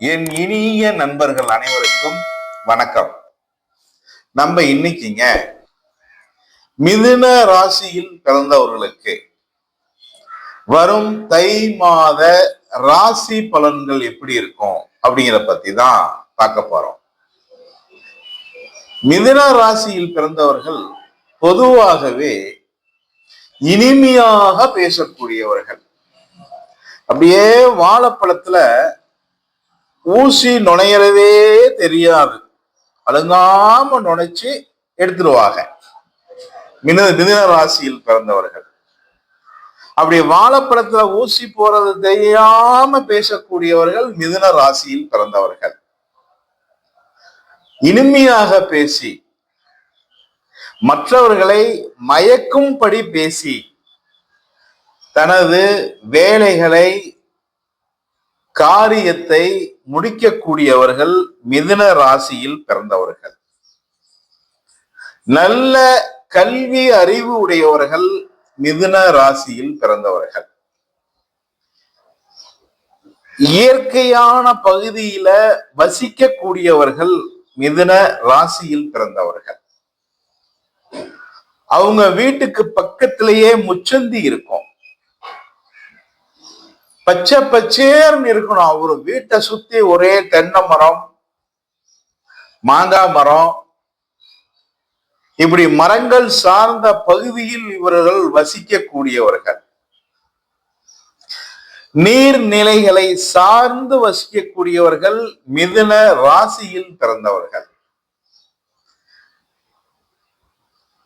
என் இனிய நண்பர்கள் அனைவருக்கும் வணக்கம். நம்ம இன்னைக்குங்க மிதுன ராசியில் பிறந்தவர்களுக்கு வரும் தை மாத ராசி பலன்கள் எப்படி இருக்கும் அப்படிங்கிற பத்தி தான் பார்க்க போறோம். மிதுன ராசியில் பிறந்தவர்கள் பொதுவாகவே இனிமையாக பேசக்கூடியவர்கள். அப்படியே வாழைப்பழத்துல ஊசி நுழையிறதே தெரியாது. அழுங்காம நுழைச்சு எடுத்துருவாங்க. மின மிதின ராசியில் பிறந்தவர்கள். அப்படி வாழைப்பழத்துல ஊசி போறது தெரியாம பேசக்கூடியவர்கள் மிதுன ராசியில் பிறந்தவர்கள். இனிமையாக பேசி மற்றவர்களை மயக்கும்படி பேசி தனது வேலைகளை காரியத்தை முடிக்கக்கூடியவர்கள் மிதுன ராசியில் பிறந்தவர்கள். நல்ல கல்வி அறிவு உடையவர்கள் மிதுன ராசியில் பிறந்தவர்கள். இயற்கையான பகுதியில வசிக்கக்கூடியவர்கள் மிதுன ராசியில் பிறந்தவர்கள். அவங்க வீட்டுக்கு பக்கத்திலேயே முச்சந்தி இருக்கும். பச்சை பச்சேர்னு இருக்கணும் அவரு வீட்டை சுத்தி ஒரே தென்னை மரம் மாங்காய் மரம். இப்படி மரங்கள் சார்ந்த பகுதியில் இவர்கள் வசிக்கக்கூடியவர்கள். நீர்நிலைகளை சார்ந்து வசிக்கக்கூடியவர்கள் மிதுன ராசியில் பிறந்தவர்கள்.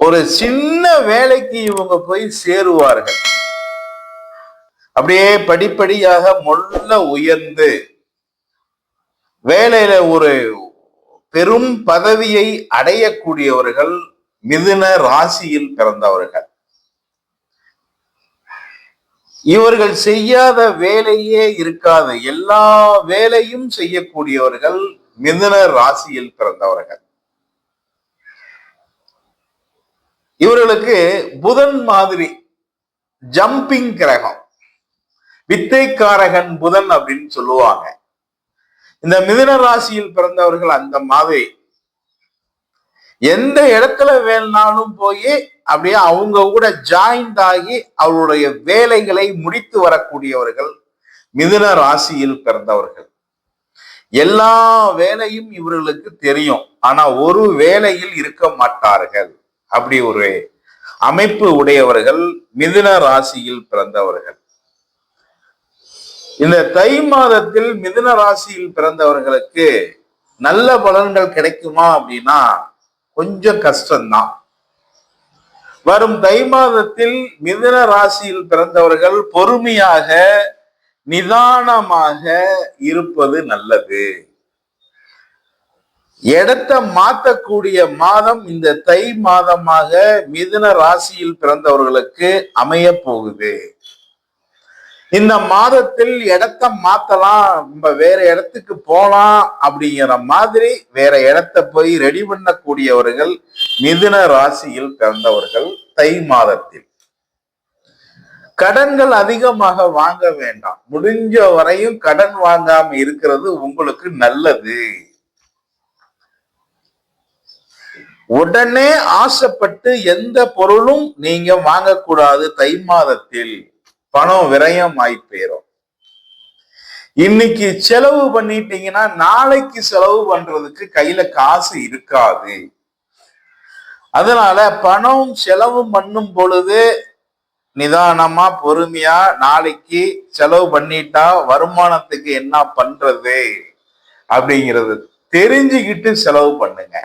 ஒரு சின்ன வேலைக்கு இவங்க போய் சேருவார்கள். அப்படியே படிப்படியாக மொல்ல உயர்ந்து வேலையில ஒரு பெரும் பதவியை அடையக்கூடியவர்கள் மிதுன ராசியில் பிறந்தவர்கள். இவர்கள் செய்யாத வேலையே இருக்காது. எல்லா வேலையும் செய்யக்கூடியவர்கள் மிதுன ராசியில் பிறந்தவர்கள். இவர்களுக்கு புதன் மாதிரி ஜம்பிங் கிரகம். வித்தைக்காரகன் புதன் அப்படின்னு சொல்லுவாங்க. இந்த மிதுன ராசியில் பிறந்தவர்கள் அந்த மாதிரி. எந்த இடத்துல வேணாலும் போய் அப்படியே அவங்க கூட ஜாயிண்ட் ஆகி அவருடைய வேலைகளை முடித்து வரக்கூடியவர்கள் மிதுன ராசியில் பிறந்தவர்கள். எல்லா வேலையும் இவர்களுக்கு தெரியும். ஆனா ஒரு வேலையில் இருக்க மாட்டார்கள். அப்படி ஒரு அமைப்பு உடையவர்கள் மிதுன ராசியில் பிறந்தவர்கள். இந்த தை மாதத்தில் மிதுன ராசியில் பிறந்தவர்களுக்கு நல்ல பலன்கள் கிடைக்குமா அப்படின்னா கொஞ்சம் கஷ்டம்தான். வரும் தை மாதத்தில் மிதுன ராசியில் பிறந்தவர்கள் பொறுமையாக நிதானமாக இருப்பது நல்லது. இடத்தை மாத்தக்கூடிய மாதம் இந்த தை மாதமாக மிதுன ராசியில் பிறந்தவர்களுக்கு அமைய போகுது. இந்த மாதத்தில் இடத்த மாத்தலாம் நம்ம வேற இடத்துக்கு போலாம் அப்படிங்கிற மாதிரி வேற இடத்த போய் ரெடி பண்ணக்கூடியவர்கள் மிதுன ராசியில் பிறந்தவர்கள் தை மாதத்தில். கடன்கள் அதிகமாக வாங்க வேண்டாம். முடிஞ்ச வரையும் கடன் வாங்காம இருக்கிறது உங்களுக்கு நல்லது. உடனே ஆசைப்பட்டு எந்த பொருளும் நீங்க வாங்கக்கூடாது தை மாதத்தில். பணம் விரயம் ஆகி இன்னைக்கு செலவு பண்ணிட்டீங்கன்னா நாளைக்கு செலவு பண்றதுக்கு கையில காசு இருக்காது. அதனால பணம் செலவு பண்ணும் பொழுது நிதானமா பொறுமையா நாளைக்கு செலவு பண்ணிட்டா வருமானத்துக்கு என்ன பண்றது? அப்படிங்கிறது தெரிஞ்சுக்கிட்டு செலவு பண்ணுங்க.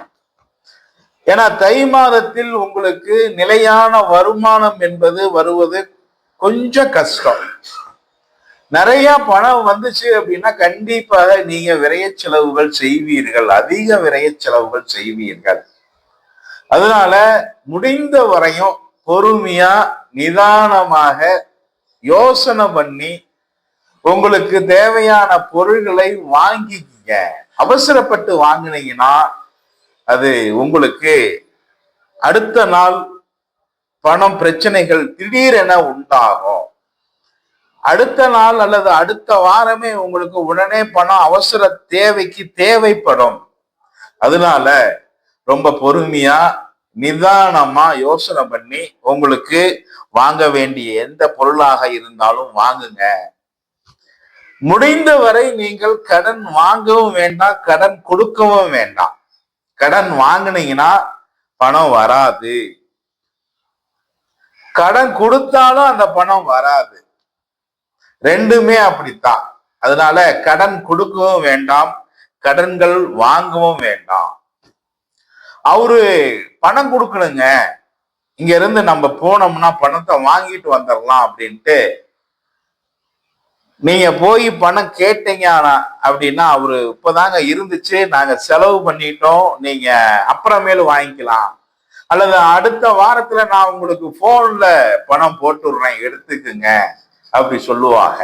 ஏன்னா தை மாதத்தில் உங்களுக்கு நிலையான வருமானம் என்பது வருவது கொஞ்சம் கஷ்டம். நிறைய பணம் வந்துச்சு அப்படின்னா கண்டிப்பாக நீங்க விரைய செலவுகள் செய்வீர்கள். அதிக விரைய செலவுகள் செய்வீர்கள். அதனால முடிந்த வரையும் பொறுமையா நிதானமாக யோசனை பண்ணி உங்களுக்கு தேவையான பொருள்களை வாங்கிக்கங்க. அவசரப்பட்டு வாங்கினீங்கன்னா அது உங்களுக்கு அடுத்த நாள் பணம் பிரச்சனைகள் திடீரென உண்டாகும். அடுத்த நாள் அல்லது அடுத்த வாரமே உங்களுக்கு உடனே பணம் அவசர தேவைக்கு தேவைப்படும். அதனால ரொம்ப பொறுமையா நிதானமா யோசனை பண்ணி உங்களுக்கு வாங்க வேண்டிய எந்த பொருளாக இருந்தாலும் வாங்குங்க. முடிந்தவரை நீங்கள் கடன் வாங்கவும் வேண்டாம் கடன் கொடுக்கவும் வேண்டாம். கடன் வாங்கினீங்கன்னா பணம் வராது. கடன் கொடுத்தாலும் அந்த பணம் வராது. ரெண்டுமே அப்படித்தான். அதனால கடன் கொடுக்கவும் வேண்டாம் கடன்கள் வாங்கவும் வேண்டாம். அவரு பணம் கொடுக்கணுங்க. இங்க இருந்து நம்ம போனோம்னா பணத்தை வாங்கிட்டு வந்துடலாம் அப்படின்ட்டு நீங்க போய் பணம் கேட்டீங்க ஆனா அப்படின்னா அவரு இப்பதாங்க இருந்துச்சு. நாங்க செலவு பண்ணிட்டோம். நீங்க அப்புறமேலு வாங்கிக்கலாம். அல்லது அடுத்த வாரத்துல நான் உங்களுக்கு போன்ல பணம் போட்டுடுறேன் எடுத்துக்குங்க அப்படி சொல்லுவாங்க.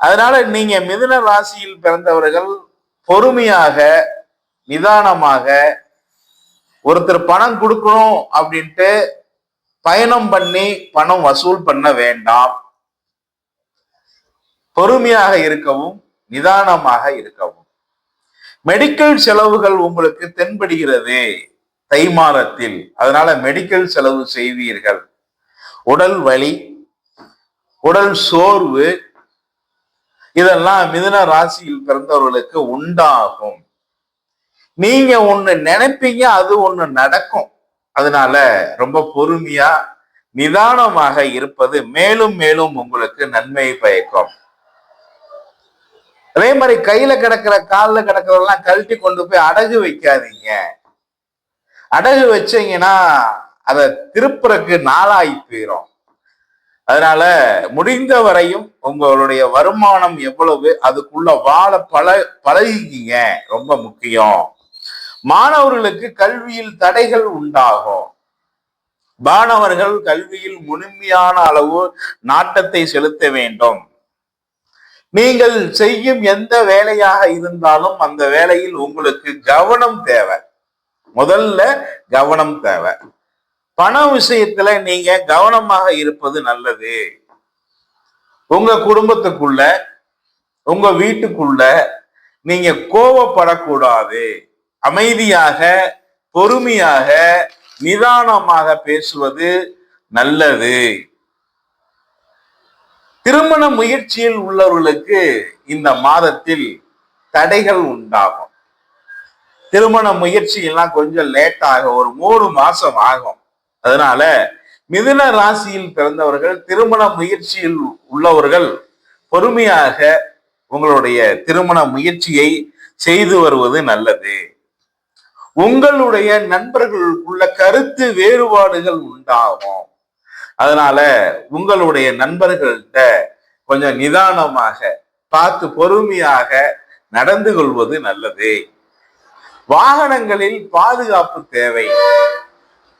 அதனால நீங்க மிதுன ராசியில் பிறந்தவர்கள் பொறுமையாக நிதானமாக ஒருத்தர் பணம் கொடுக்கணும் அப்படின்ட்டு பயணம் பண்ணி பணம் வசூல் பண்ண வேண்டாம். பொறுமையாக இருக்கவும் நிதானமாக இருக்கவும். மெடிக்கல் செலவுகள் உங்களுக்கு தென்படுகிறது. தை மாதத்தில் அதனால மெடிக்கல் செலவு செய்வீர்கள். உடல் வலி உடல் சோர்வு இதெல்லாம் மிதுன ராசியில் பிறந்தவர்களுக்கு உண்டாகும். நீங்க ஒண்ணு நினைப்பீங்க அது ஒண்ணு நடக்கும். அதனால ரொம்ப பொறுமையா நிதானமாக இருப்பது மேலும் மேலும் உங்களுக்கு நன்மை பயக்கும். அதே மாதிரி கையில கிடக்கிற காலில் கிடக்கிறதெல்லாம் கழட்டி கொண்டு போய் அடகு வைக்காதீங்க. அடகு வச்சீங்கன்னா அதை திருப்புறக்கு நாளாகி போயிடும் அதனால முடிந்த வரையும் உங்களுடைய வருமானம் எவ்வளவு அதுக்குள்ள வாழ பழ பழகிக்கிங்க ரொம்ப முக்கியம். மாணவர்களுக்கு கல்வியில் தடைகள் உண்டாகும். மாணவர்கள் கல்வியில் முழுமையான அளவு நாட்டத்தை செலுத்த வேண்டும். நீங்கள் செய்யும் எந்த வேலையாக இருந்தாலும் அந்த வேலையில் உங்களுக்கு கவனம் தேவை. முதல்ல கவனம் தேவை. பண விஷயத்துல நீங்க கவனமாக இருப்பது நல்லது. உங்க குடும்பத்துக்குள்ள உங்க வீட்டுக்குள்ள நீங்க கோவப்படக்கூடாது. அமைதியாக பொறுமையாக நிதானமாக பேசுவது நல்லது. திருமண முயற்சியில் உள்ளவர்களுக்கு இந்த மாதத்தில் தடைகள் உண்டாகும். திருமண முயற்சி எல்லாம் கொஞ்சம் லேட் ஆகும் ஒரு மூணு மாசம் ஆகும். அதனால மிதுன ராசியில் பிறந்தவர்கள் திருமண முயற்சியில் உள்ளவர்கள் பொறுமையாக உங்களுடைய திருமண முயற்சியை செய்து வருவது நல்லது. உங்களுடைய நண்பர்களுக்குள்ள கருத்து வேறுபாடுகள் உண்டாகும். அதனால உங்களுடைய நண்பர்கள்ட்ட கொஞ்சம் நிதானமாக பார்த்து பொறுமையாக நடந்து கொள்வது நல்லது. வாகனங்களில் பாதுகாப்பு தேவை.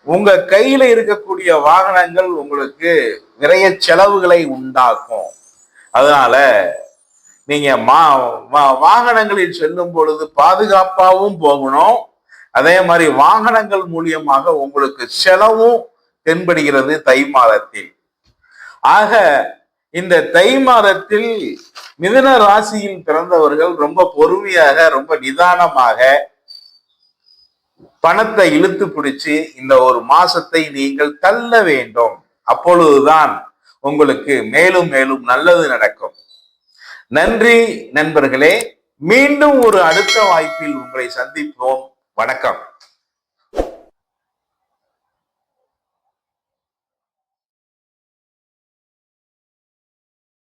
உங்க கையில இருக்கக்கூடிய வாகனங்கள் உங்களுக்கு நிறைய செலவுகளை உண்டாக்கும். அதனால நீங்க மா வாகனங்களில் செல்லும் பொழுது பாதுகாப்பாகவும் போகணும். அதே மாதிரி வாகனங்கள் மூலியமாக உங்களுக்கு செலவும் தென்படுகிறது தை மாதத்தில். ஆக இந்த தை மாதத்தில் மிதுன ராசியில் பிறந்தவர்கள் ரொம்ப பொறுமையாக ரொம்ப நிதானமாக பணத்தை இழுத்து பிடிச்சு இந்த ஒரு மாசத்தை நீங்கள் தள்ள வேண்டும். அப்பொழுதுதான் உங்களுக்கு மேலும் மேலும் நல்லது நடக்கும். நன்றி நண்பர்களே மீண்டும் ஒரு அடுத்த வாய்ப்பில் உங்களை சந்திப்போம். வணக்கம்.